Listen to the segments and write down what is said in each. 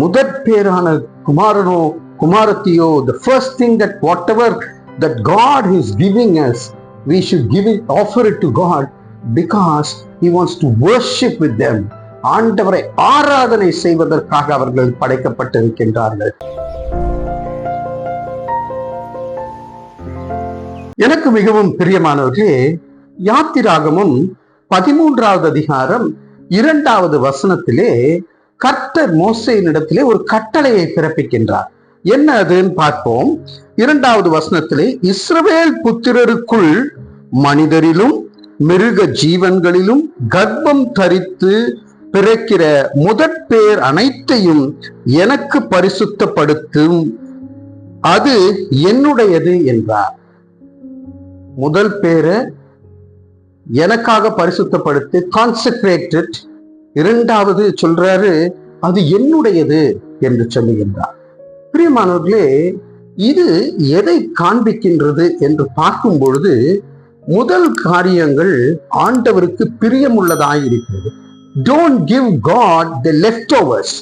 முதற் பேரான குமாரனோ குமாரத்தியோ the first thing that whatever that God is giving us we should give it offer it to God because he wants to worship with them ஆண்டவரை ஆராதனை செய்வதற்காக அவர்கள் படைக்கப்பட்டிருக்கின்றார்கள். எனக்கு மிகவும் பிரியமானவர்களே யாத்திராகமும் பதிமூன்றாவது அதிகாரம் இரண்டாவது வசனத்திலே கர்த்தர் மோசையினிடத்திலே ஒரு கட்டளையை பிறப்பிக்கின்றார். என்ன அதுன்னு பார்ப்போம். இரண்டாவது வசனத்திலே இஸ்ரவேல் புத்திரருக்குள் மனிதரிலும் மிருக ஜீவன்களிலும் கர்ப்பம் தரித்து பிறக்கிற முதற் பேர் அனைத்தையும் எனக்கு பரிசுத்தப்படுத்தும். அது என்னுடையது என்றார். முதல் பேரை எனக்காக பரிசுத்தப்படுத்தி கான்சென்ட்ரேட்டட் இரண்டாவது சொல்றாரு அது என்னுடையது? என்று சொல்லுகின்றார். பிரியமானவர்களே இது எதை காண்பிக்கின்றது என்று பார்க்கும் பொழுது முதல் காரியங்கள் ஆண்டவருக்கு பிரியமுள்ளதாக இருக்கிறது don't give God the leftovers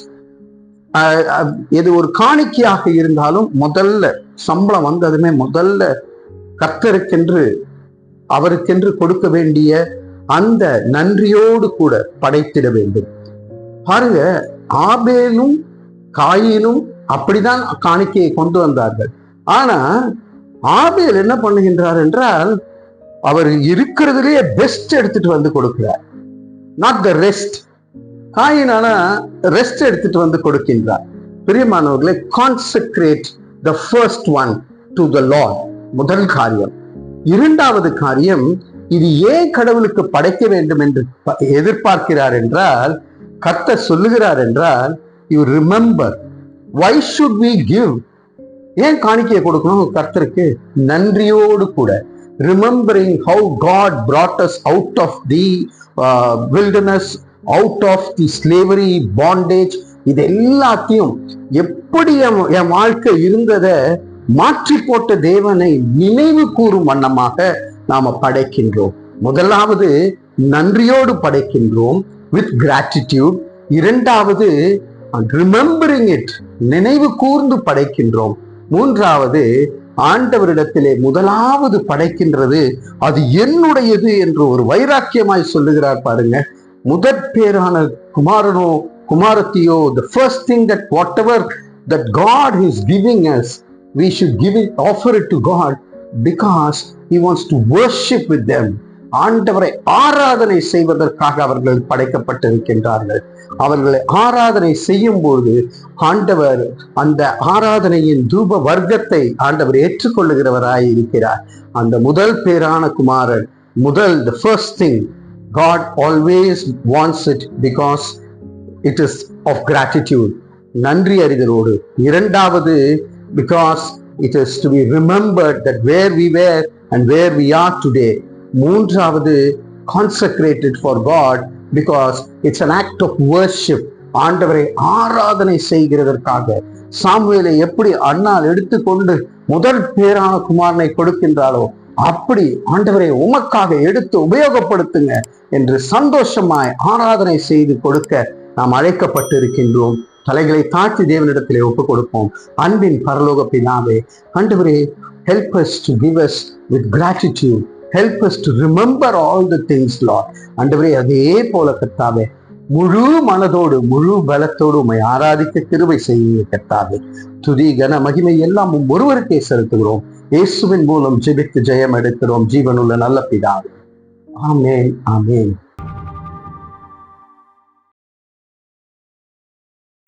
இது ஒரு காணிக்கையாக இருந்தாலும் முதல்ல சம்பளம் வந்ததுமே முதல்ல கர்த்தருக்கென்று அவருக்கென்று கொடுக்க வேண்டிய அந்த நன்றியோடு கூட படைத்திட வேண்டும். பாருங்க ஆபேலும் காயினும் அப்படிதான் காணிக்கையை கொண்டு வந்தார்கள். ஆனா ஆபேல் என்ன பண்ணுகின்றார் என்றால் அவர் இருக்கிறதுலேயே பெஸ்ட் எடுத்துட்டு வந்து கொடுக்கிறார். நாட் த ரெஸ்ட் காயினானா ரெஸ்ட் எடுத்துட்டு வந்து கொடுக்கின்றார். பிரியமானவர்களை consecrate the first one to the Lord முதல் காரியம். இரண்டாவது காரியம் இது ஏன் கடவுளுக்கு படைக்க வேண்டும் என்று எதிர்பார்க்கிறார் என்றால் கத்த சொல்லுகிறார் என்றால் you remember why should we give ஏன் காணிக்கையை கொடுக்கணும் கர்த்தருக்கு? நன்றியோடு கூட. Remembering how God brought us out of the wilderness out of the slavery bondage இது எல்லாத்தையும் எப்படி என் என் வாழ்க்கை இருந்ததை மாற்றி போட்ட தேவனை நினைவு கூறும் வண்ணமாக நாம படைக்கின்றோம். முதலாவது நன்றியோடு படைக்கின்றோம் வித் கிராட்டிடியூட் இரண்டாவது ரிமெம்பரிங் இட் நினைவு கூர்ந்து படைக்கின்றோம். மூன்றாவது ஆண்டவரிடத்திலே முதலாவது படைக்கின்றது. அது என்னுடையது என்று ஒரு வைராக்கியமாய் சொல்லுகிறார் பாருங்க. முதற் பேரான குமாரனோ குமாரத்தியோ the first thing that whatever that God is giving us we should give it offer it to God because he wants to worship with them ஆண்டவரை ஆராதனை செய்வதற்காக அவர்கள் படைக்கப்பட்டிருக்கின்றார்கள். அவர்களை ஆராதனை செய்யும் போது ஆண்டவர் அந்த ஆராதனையின் தூப வர்க்கத்தை ஆண்டவர் ஏற்றுக்கொள்ளுகிறவராய் இருக்கிறார். அந்த முதல் பேரான குமாரன் முதல் the first thing God always wants it because it is of gratitude நன்றி அறிதலோடு. இரண்டாவது because it is to be remembered that where we were and where we are today மூன்றாவது consecrated for God because it's an act of worship ஆண்டவரை ஆராதனை செய்கிறதற்காக. சாமுவேலை எப்படி அண்ணால் எடுத்துக்கொண்டு முதல் பேரான குமாரனை கொடுக்கின்றாலோ அப்படி ஆண்டவரை உமக்காக எடுத்து உபயோகப்படுத்துங்க என்று சந்தோஷமாய் ஆராதனை செய்து கொடுக்க நாம் அழைக்கப்பட்டு இருக்கின்றோம் தலைகளை தாழ்த்தி தேவனிடத்திலே ஒப்புக் கொடுப்போம் அன்பின் பரலோக பிதாவே ஆண்டவரே help us to give us with gratitude help us to remember all the things lord. அண்டவரே அதே போல கர்த்தாவே முழு மனதோடு முழு பலத்தோடு உம்மை ஆராதிக்க கிருவை செய்யுங்க கர்த்தாவே. துதி கன மகிமை எல்லாம் ஒருவருக்கே செலுத்துகிறோம். இயேசுவின் மூலம் ஜெபித்து ஜெயம் எடுக்கிறோம். ஜீவனுள்ள நல்ல பிதாவே. ஆமேன் ஆமேன்.